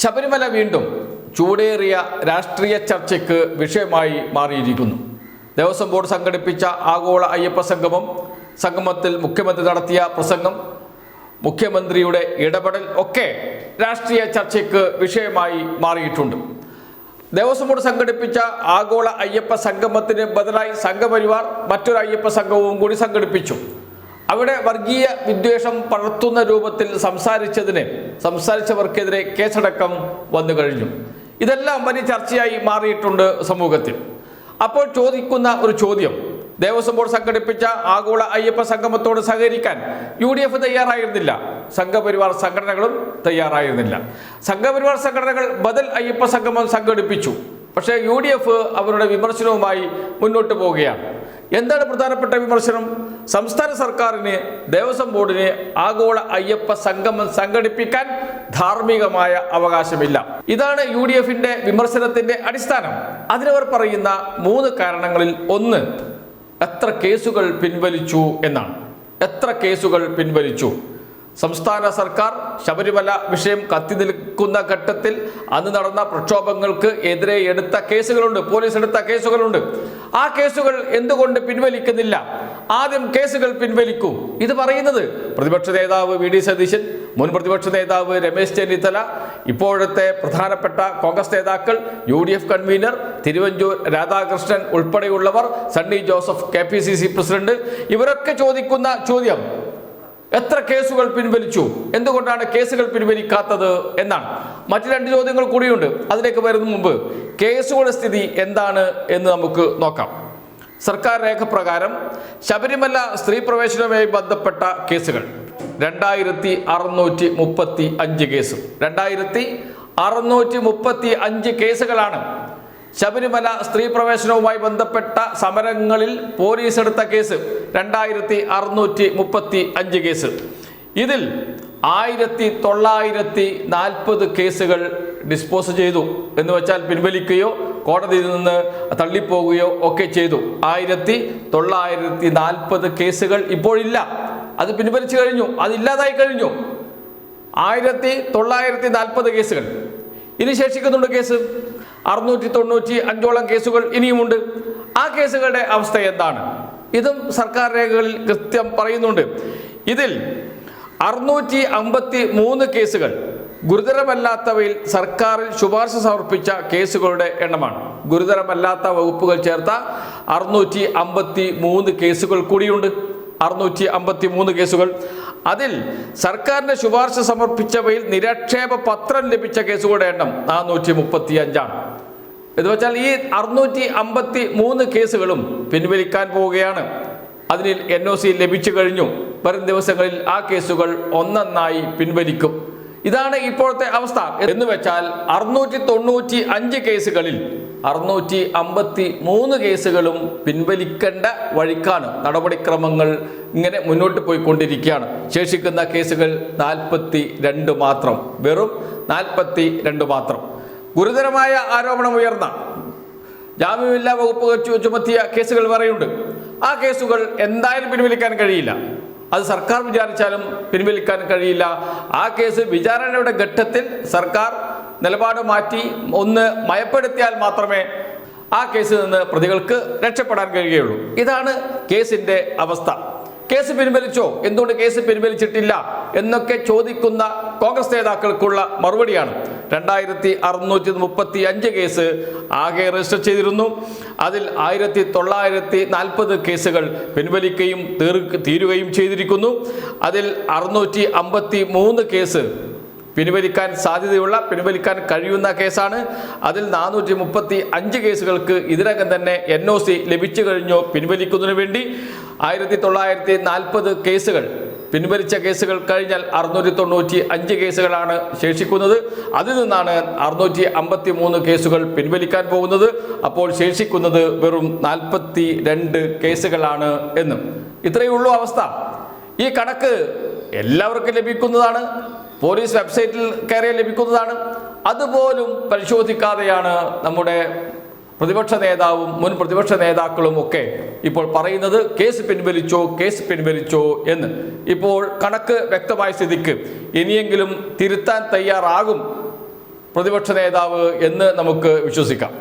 ശബരിമല വീണ്ടും ചൂടേറിയ രാഷ്ട്രീയ ചർച്ചയ്ക്ക് വിഷയമായി മാറിയിരിക്കുന്നു. ദേവസ്വം ബോർഡ് സംഘടിപ്പിച്ച ആഗോള അയ്യപ്പ സംഗമം സംഗമത്തിൽ മുഖ്യമന്ത്രി നടത്തിയ പ്രസംഗം മുഖ്യമന്ത്രിയുടെ ഇടപെടൽ ഒക്കെ രാഷ്ട്രീയ ചർച്ചയ്ക്ക് വിഷയമായി മാറിയിട്ടുണ്ട്. ദേവസ്വം ബോർഡ് സംഘടിപ്പിച്ച ആഗോള അയ്യപ്പ സംഗമത്തിന് ബദലായി സംഘപരിവാർ മറ്റൊരു അയ്യപ്പ സംഘവും കൂടി സംഘടിപ്പിച്ചു. അവിടെ വർഗീയ വിദ്വേഷം പടർത്തുന്ന രൂപത്തിൽ സംസാരിച്ചതിന് സംസാരിച്ചവർക്കെതിരെ കേസടക്കം വന്നു കഴിഞ്ഞു. ഇതെല്ലാം വലിയ ചർച്ചയായി മാറിയിട്ടുണ്ട് സമൂഹത്തിൽ. അപ്പോൾ ചോദിക്കുന്ന ഒരു ചോദ്യം. ദേവസ്വം ബോർഡ് സംഘടിപ്പിച്ച ആഗോള അയ്യപ്പ സംഗമത്തോട് സഹകരിക്കാൻ യു ഡി എഫ് തയ്യാറായിരുന്നില്ല. സംഘപരിവാർ സംഘടനകളും തയ്യാറായിരുന്നില്ല. സംഘപരിവാർ സംഘടനകൾ ബദൽ അയ്യപ്പ സംഗമം സംഘടിപ്പിച്ചു. പക്ഷേ യു ഡി എഫ് അവരുടെ വിമർശനവുമായി മുന്നോട്ട് പോവുകയാണ്. എന്താണ് പ്രധാനപ്പെട്ട വിമർശനം? സംസ്ഥാന സർക്കാരിന് ദേവസ്വം ബോർഡിന് ആഗോള അയ്യപ്പ സംഗമം സംഘടിപ്പിക്കാൻ ധാർമ്മികമായ അവകാശമില്ല. ഇതാണ് യു ഡി എഫിന്റെ വിമർശനത്തിന്റെ അടിസ്ഥാനം. അതിനവർ പറയുന്ന മൂന്ന് കാരണങ്ങളിൽ ഒന്ന് എത്ര കേസുകൾ പിൻവലിച്ചു എന്നാണ്. എത്ര കേസുകൾ പിൻവലിച്ചു? സംസ്ഥാന സർക്കാർ ശബരിമല വിഷയം കത്തി നിൽക്കുന്ന ഘട്ടത്തിൽ അന്ന് നടന്ന പ്രക്ഷോഭങ്ങൾക്ക് എതിരെ എടുത്ത കേസുകളുണ്ട് പോലീസ് എടുത്ത കേസുകളുണ്ട്. ആ കേസുകൾ എന്തുകൊണ്ട് പിൻവലിക്കുന്നില്ല? ആദ്യം കേസുകൾ പിൻവലിക്കൂ. ഇത് പറയുന്നത് പ്രതിപക്ഷ നേതാവ് വി ഡി സതീശൻ മുൻ പ്രതിപക്ഷ നേതാവ് രമേശ് ചെന്നിത്തല ഇപ്പോഴത്തെ പ്രധാനപ്പെട്ട കോൺഗ്രസ് നേതാക്കൾ U D F convener Thiruvanchoor Radhakrishnan ഉൾപ്പെടെയുള്ളവർ Sunny Joseph K P C C president. ഇവരൊക്കെ ചോദിക്കുന്ന ചോദ്യം എത്ര കേസുകൾ പിൻവലിച്ചു? എന്തുകൊണ്ടാണ് കേസുകൾ പിൻവലിക്കാത്തത് എന്നാണ്. മറ്റു രണ്ട് ചോദ്യങ്ങൾ കൂടിയുണ്ട്. അതിലേക്ക് വരുന്ന മുമ്പ് കേസുകളുടെ സ്ഥിതി എന്താണ് എന്ന് നമുക്ക് നോക്കാം. സർക്കാർ രേഖ പ്രകാരം ശബരിമല സ്ത്രീ പ്രവേശനവുമായി ബന്ധപ്പെട്ട കേസുകൾ. രണ്ടായിരത്തി അറുന്നൂറ്റി മുപ്പത്തി അഞ്ച് കേസ്. രണ്ടായിരത്തി അറുന്നൂറ്റി മുപ്പത്തി അഞ്ച് കേസുകളാണ് ശബരിമല സ്ത്രീ പ്രവേശനവുമായി ബന്ധപ്പെട്ട സമരങ്ങളിൽ പോലീസ് എടുത്ത കേസ് രണ്ടായിരത്തി അറുന്നൂറ്റി മുപ്പത്തി അഞ്ച് കേസ്. ഇതിൽ ആയിരത്തി തൊള്ളായിരത്തി നാൽപ്പത് കേസുകൾ ഡിസ്പോസ് ചെയ്തു എന്ന് വെച്ചാൽ പിൻവലിക്കുകയോ കോടതിയിൽ നിന്ന് തള്ളിപ്പോവുകയോ ഒക്കെ ചെയ്തു. ആയിരത്തി തൊള്ളായിരത്തി നാൽപ്പത് കേസുകൾ ഇപ്പോഴില്ല. അത് പിൻവലിച്ചു കഴിഞ്ഞു. അതില്ലാതായി കഴിഞ്ഞു. ആയിരത്തി തൊള്ളായിരത്തി നാൽപ്പത് കേസുകൾ. ഇനി ശേഷിക്കുന്നുണ്ട് കേസ്. അറുന്നൂറ്റി തൊണ്ണൂറ്റി അഞ്ചോളം കേസുകൾ ഇനിയുമുണ്ട്. ആ കേസുകളുടെ അവസ്ഥ എന്താണ്? ഇതും സർക്കാർ രേഖകളിൽ കൃത്യം പറയുന്നുണ്ട്. ഇതിൽ അറുന്നൂറ്റി അമ്പത്തി മൂന്ന് കേസുകൾ ഗുരുതരമല്ലാത്തവയിൽ സർക്കാരിൽ ശുപാർശ സമർപ്പിച്ച കേസുകളുടെ എണ്ണമാണ്. ഗുരുതരമല്ലാത്ത വകുപ്പുകൾ ചേർത്ത അറുന്നൂറ്റി അമ്പത്തി മൂന്ന് കേസുകൾ കൂടിയുണ്ട്. അറുന്നൂറ്റി അമ്പത്തി മൂന്ന് കേസുകൾ. അതിൽ സർക്കാരിന്റെ ശുപാർശ സമർപ്പിച്ചവയിൽ നിരക്ഷേപ പത്രം ലഭിച്ച കേസുകളുടെ എണ്ണം നാനൂറ്റി മുപ്പത്തി അഞ്ചാണ് എന്ന് വെച്ചാൽ ഈ അറുന്നൂറ്റി അമ്പത്തി മൂന്ന് കേസുകളും പിൻവലിക്കാൻ പോവുകയാണ്. അതിന് എൻ ഒ സി ലഭിച്ചു കഴിഞ്ഞു. വരും ദിവസങ്ങളിൽ ആ കേസുകൾ ഒന്നൊന്നായി പിൻവലിക്കും. ഇതാണ് ഇപ്പോഴത്തെ അവസ്ഥ. എന്ന് വെച്ചാൽ അറുന്നൂറ്റി തൊണ്ണൂറ്റി അഞ്ച് കേസുകളിൽ അറുന്നൂറ്റി അമ്പത്തി മൂന്ന് കേസുകളും പിൻവലിക്കേണ്ട വഴിക്കാണ് നടപടിക്രമങ്ങൾ ഇങ്ങനെ മുന്നോട്ട് പോയിക്കൊണ്ടിരിക്കുകയാണ്. ശേഷിക്കുന്ന കേസുകൾ നാൽപ്പത്തി രണ്ട് മാത്രം. വെറും നാൽപ്പത്തി രണ്ട് മാത്രം. ഗുരുതരമായ ആരോപണം ഉയർന്ന ജാമ്യമില്ലാ വകുപ്പ് ചുമത്തിയ കേസുകൾ വരെയുണ്ട് ആ കേസുകൾ എന്തായാലും പിൻവലിക്കാൻ കഴിയില്ല. അത് സർക്കാർ വിചാരിച്ചാലും പിൻവലിക്കാൻ കഴിയില്ല. ആ കേസ് വിചാരണയുടെ ഘട്ടത്തിൽ സർക്കാർ നിലപാട് മാറ്റി ഒന്ന് മയപ്പെടുത്തിയാൽ മാത്രമേ ആ കേസിൽ നിന്ന് പ്രതികൾക്ക് രക്ഷപ്പെടാൻ കഴിയുകയുള്ളൂ. ഇതാണ് കേസിന്റെ അവസ്ഥ. കേസ് പിൻവലിച്ചോ? എന്തുകൊണ്ട് കേസ് പിൻവലിച്ചിട്ടില്ല? എന്നൊക്കെ ചോദിക്കുന്ന കോൺഗ്രസ് നേതാക്കൾക്കുള്ള മറുപടിയാണ്. രണ്ടായിരത്തി അറുന്നൂറ്റി മുപ്പത്തി അഞ്ച് കേസ് ആകെ രജിസ്റ്റർ ചെയ്തിരുന്നു. അതിൽ ആയിരത്തി തൊള്ളായിരത്തി നാൽപ്പത് കേസുകൾ പിൻവലിക്കുകയും തീരുകയും ചെയ്തിരിക്കുന്നു. അതിൽ അറുന്നൂറ്റി അമ്പത്തി മൂന്ന് കേസ് പിൻവലിക്കാൻ സാധ്യതയുള്ള പിൻവലിക്കാൻ കഴിയുന്ന കേസാണ്. അതിൽ നാനൂറ്റി മുപ്പത്തി അഞ്ച് കേസുകൾക്ക് ഇതിനകം തന്നെ എൻ ഒ സി ലഭിച്ചു കഴിഞ്ഞു പിൻവലിക്കുന്നതിന് വേണ്ടി. ആയിരത്തി തൊള്ളായിരത്തി നാൽപ്പത് കേസുകൾ പിൻവലിച്ച കേസുകൾ കഴിഞ്ഞാൽ അറുന്നൂറ്റി തൊണ്ണൂറ്റി അഞ്ച് കേസുകളാണ് ശേഷിക്കുന്നത്. അതിൽ നിന്നാണ് അറുന്നൂറ്റി അമ്പത്തി മൂന്ന് കേസുകൾ പിൻവലിക്കാൻ പോകുന്നത്. അപ്പോൾ ശേഷിക്കുന്നത് വെറും നാൽപ്പത്തി രണ്ട് കേസുകളാണ് എന്നും. ഇത്രയേ ഉള്ളൂ അവസ്ഥ. ഈ കണക്ക് എല്ലാവർക്കും ലഭിക്കുന്നതാണ്. പോലീസ് വെബ്സൈറ്റിൽ കയറിയാൽ ലഭിക്കുന്നതാണ്. അതുപോലും പരിശോധിക്കാതെയാണ് നമ്മുടെ പ്രതിപക്ഷ നേതാവും മുൻ പ്രതിപക്ഷ നേതാക്കളും ഒക്കെ ഇപ്പോൾ പറയുന്നത് കേസ് പിൻവലിച്ചോ കേസ് പിൻവലിച്ചോ എന്ന്. ഇപ്പോൾ കണക്ക് വ്യക്തമായ സ്ഥിതിക്ക് ഇനിയെങ്കിലും തിരുത്താൻ തയ്യാറാകും പ്രതിപക്ഷ നേതാവ് എന്ന് നമുക്ക് വിശ്വസിക്കാം.